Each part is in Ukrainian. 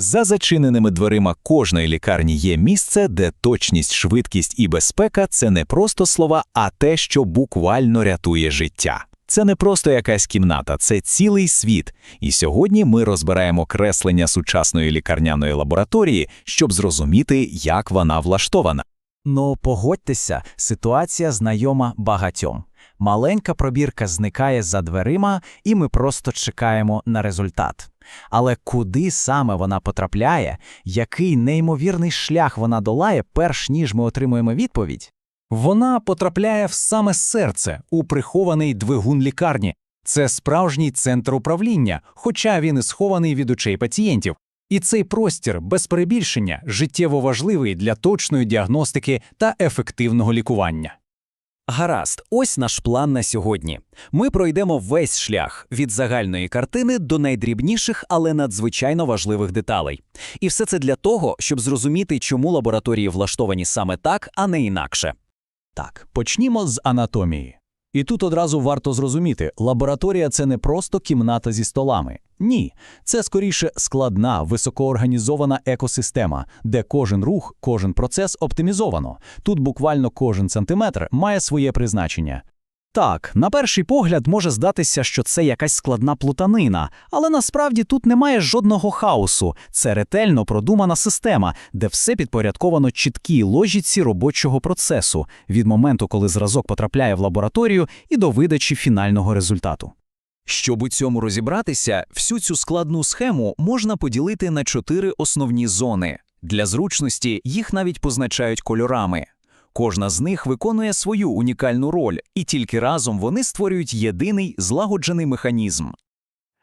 За зачиненими дверима кожної лікарні є місце, де точність, швидкість і безпека це не просто слова, а те, що буквально рятує життя. Це не просто якась кімната, це цілий світ. І сьогодні ми розбираємо креслення сучасної лікарняної лабораторії, щоб зрозуміти, як вона влаштована. Ну, погодьтеся, ситуація знайома багатьом. Маленька пробірка зникає за дверима, і ми просто чекаємо на результат. Але куди саме вона потрапляє, який неймовірний шлях вона долає, перш ніж ми отримуємо відповідь? Вона потрапляє в саме серце у прихований двигун лікарні. Це справжній центр управління, хоча він і схований від очей пацієнтів. І цей простір, без перебільшення, життєво важливий для точної діагностики та ефективного лікування. Гаразд, ось наш план на сьогодні. Ми пройдемо весь шлях від загальної картини до найдрібніших, але надзвичайно важливих деталей. І все це для того, щоб зрозуміти, чому лабораторії влаштовані саме так, а не інакше. Так, почнімо з анатомії. І тут одразу варто зрозуміти, лабораторія це не просто кімната зі столами. Ні, це скоріше складна, високоорганізована екосистема, де кожен рух, кожен процес оптимізовано. Тут буквально кожен сантиметр має своє призначення. Так, на перший погляд може здатися, що це якась складна плутанина, але насправді тут немає жодного хаосу. Це ретельно продумана система, де все підпорядковано чіткій логіці робочого процесу від моменту, коли зразок потрапляє в лабораторію, і до видачі фінального результату. Щоб у цьому розібратися, всю цю складну схему можна поділити на чотири основні зони. Для зручності їх навіть позначають кольорами. Кожна з них виконує свою унікальну роль, і тільки разом вони створюють єдиний злагоджений механізм.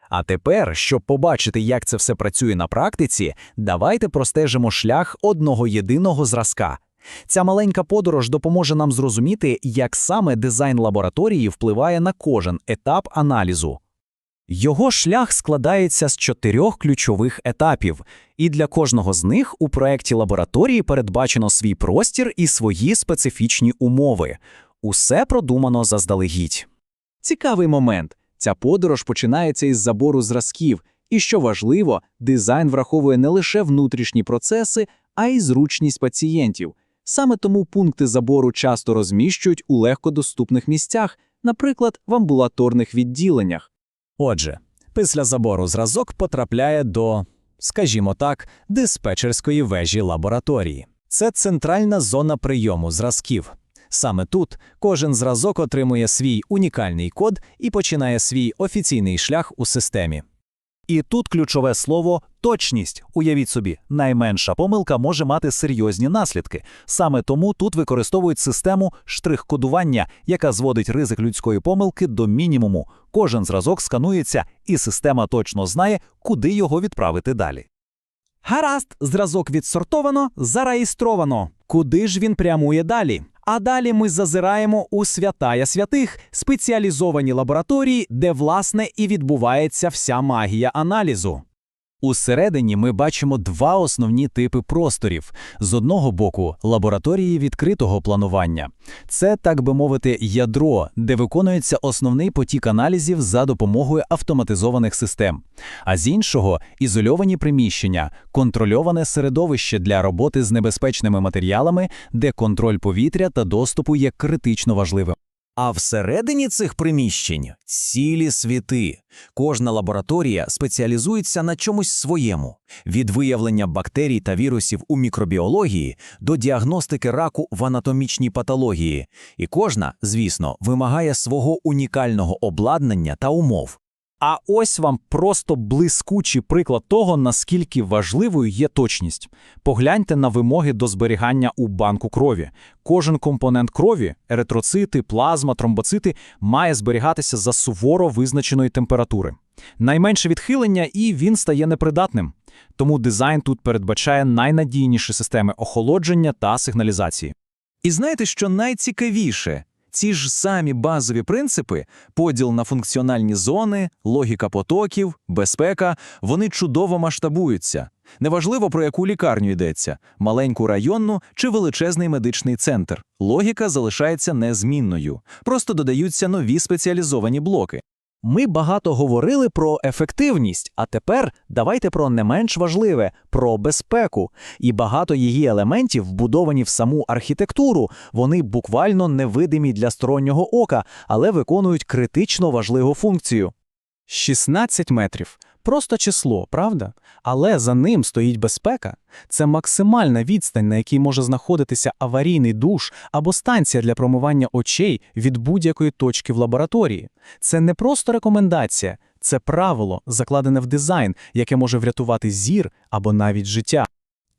А тепер, щоб побачити, як це все працює на практиці, давайте простежимо шлях одного єдиного зразка. Ця маленька подорож допоможе нам зрозуміти, як саме дизайн лабораторії впливає на кожен етап аналізу. Його шлях складається з чотирьох ключових етапів, і для кожного з них у проєкті лабораторії передбачено свій простір і свої специфічні умови. Усе продумано заздалегідь. Цікавий момент. Ця подорож починається із забору зразків, і що важливо, дизайн враховує не лише внутрішні процеси, а й зручність пацієнтів. Саме тому пункти забору часто розміщують у легкодоступних місцях, наприклад, в амбулаторних відділеннях. Отже, після забору зразок потрапляє до, скажімо так, диспетчерської вежі лабораторії. Це центральна зона прийому зразків. Саме тут кожен зразок отримує свій унікальний код і починає свій офіційний шлях у системі. І тут ключове слово точність. Уявіть собі, найменша помилка може мати серйозні наслідки. Саме тому тут використовують систему штрих-кодування, яка зводить ризик людської помилки до мінімуму. Кожен зразок сканується, і система точно знає, куди його відправити далі. Гаразд, зразок відсортовано, зареєстровано. Куди ж він прямує далі? А далі ми зазираємо у святая святих, спеціалізовані лабораторії, де власне і відбувається вся магія аналізу. Усередині ми бачимо два основні типи просторів: з одного боку, лабораторії відкритого планування. Це, так би мовити, ядро, де виконується основний потік аналізів за допомогою автоматизованих систем. А з іншого ізольовані приміщення, контрольоване середовище для роботи з небезпечними матеріалами, де контроль повітря та доступу є критично важливим. А всередині цих приміщень цілі світи. Кожна лабораторія спеціалізується на чомусь своєму: від виявлення бактерій та вірусів у мікробіології до діагностики раку в анатомічній патології. І кожна, звісно, вимагає свого унікального обладнання та умов. А ось вам просто блискучий приклад того, наскільки важливою є точність. Погляньте на вимоги до зберігання у банку крові. Кожен компонент крові еритроцити, плазма, тромбоцити має зберігатися за суворо визначеної температури. Найменше відхилення, і він стає непридатним. Тому дизайн тут передбачає найнадійніші системи охолодження та сигналізації. І знаєте, що найцікавіше? Ці ж самі базові принципи поділ на функціональні зони, логіка потоків, безпека вони чудово масштабуються. Неважливо, про яку лікарню йдеться маленьку районну чи величезний медичний центр. Логіка залишається незмінною, просто додаються нові спеціалізовані блоки. Ми багато говорили про ефективність, а тепер давайте про не менш важливе про безпеку. І багато її елементів вбудовані в саму архітектуру. Вони буквально невидимі для стороннього ока, але виконують критично важливу функцію. 16 метрів. Просто число, правда? Але за ним стоїть безпека. Це максимальна відстань, на якій може знаходитися аварійний душ або станція для промивання очей від будь-якої точки в лабораторії. Це не просто рекомендація, це правило, закладене в дизайн, яке може врятувати зір або навіть життя.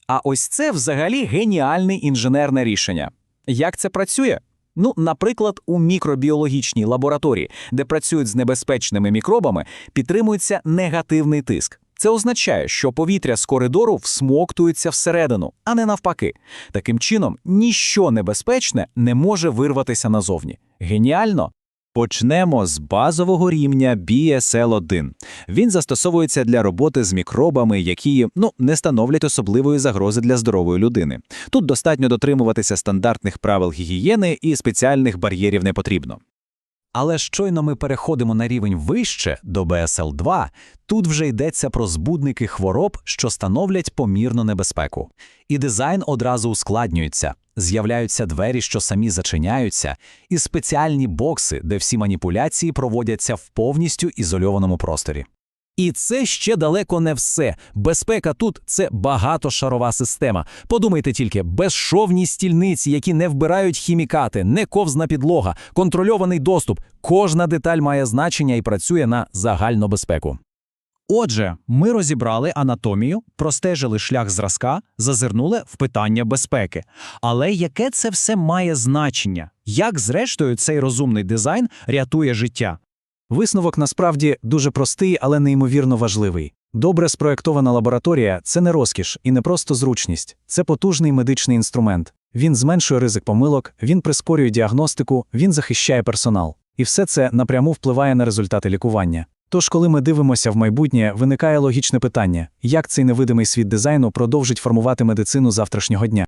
А ось це взагалі геніальне інженерне рішення. Як це працює? Ну, наприклад, у мікробіологічній лабораторії, де працюють з небезпечними мікробами, підтримується негативний тиск. Це означає, що повітря з коридору всмоктується всередину, а не навпаки. Таким чином, ніщо небезпечне не може вирватися назовні. Геніально? Почнемо з базового рівня BSL-1. Він застосовується для роботи з мікробами, які ну, не становлять особливої загрози для здорової людини. Тут достатньо дотримуватися стандартних правил гігієни і спеціальних бар'єрів не потрібно. Але щойно ми переходимо на рівень вище до BSL-2, тут вже йдеться про збудники хвороб, що становлять помірну небезпеку. І дизайн одразу ускладнюється. З'являються двері, що самі зачиняються, і спеціальні бокси, де всі маніпуляції проводяться в повністю ізольованому просторі. І це ще далеко не все. Безпека тут це багатошарова система. Подумайте тільки, безшовні стільниці, які не вбирають хімікати, не ковзна підлога, контрольований доступ. Кожна деталь має значення і працює на загальну безпеку. Отже, ми розібрали анатомію, простежили шлях зразка, зазирнули в питання безпеки. Але яке це все має значення? Як, зрештою, цей розумний дизайн рятує життя? Висновок насправді дуже простий, але неймовірно важливий. Добре спроєктована лабораторія це не розкіш і не просто зручність, це потужний медичний інструмент. Він зменшує ризик помилок, він прискорює діагностику, він захищає персонал. І все це напряму впливає на результати лікування. Тож, коли ми дивимося в майбутнє, виникає логічне питання: як цей невидимий світ дизайну продовжить формувати медицину завтрашнього дня?